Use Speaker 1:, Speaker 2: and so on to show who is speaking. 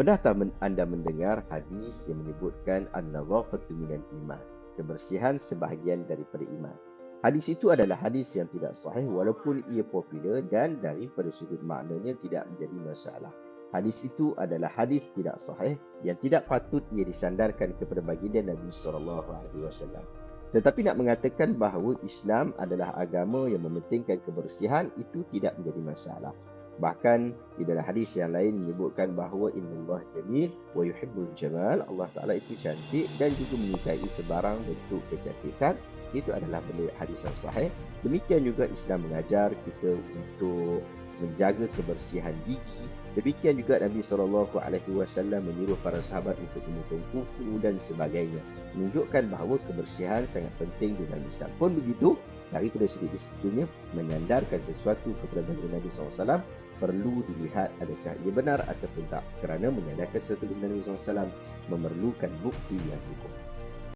Speaker 1: Pernah tak anda mendengar hadis yang menyebutkan an-nadhafatu minal iman? Kebersihan sebahagian daripada iman. Hadis itu adalah hadis yang tidak sahih walaupun ia popular dan daripada sudut maknanya tidak menjadi masalah. Hadis itu adalah hadis tidak sahih yang tidak patut ia disandarkan kepada baginda Nabi sallallahu alaihi wasallam. Tetapi nak mengatakan bahawa Islam adalah agama yang mementingkan kebersihan itu tidak menjadi masalah. Bahkan di dalam hadis yang lain menyebutkan bahawa Allah jamil wa yuhibbul jamal. Allah Taala itu cantik dan juga menyukai sebarang bentuk kecantikan. Itu adalah benda hadis yang sahih. Demikian juga Islam mengajar kita untuk menjaga kebersihan gigi. Demikian juga Nabi SAW menyuruh para sahabat untuk memotong kuku dan sebagainya. Menunjukkan bahawa kebersihan sangat penting dalam Islam. Pun begitu, daripada sudut disitunya menyandarkan sesuatu kepada baginda Nabi SAW perlu dilihat adakah ia benar ataupun tak kerana menyandarkan sesuatu kepada Nabi SAW memerlukan bukti yang cukup.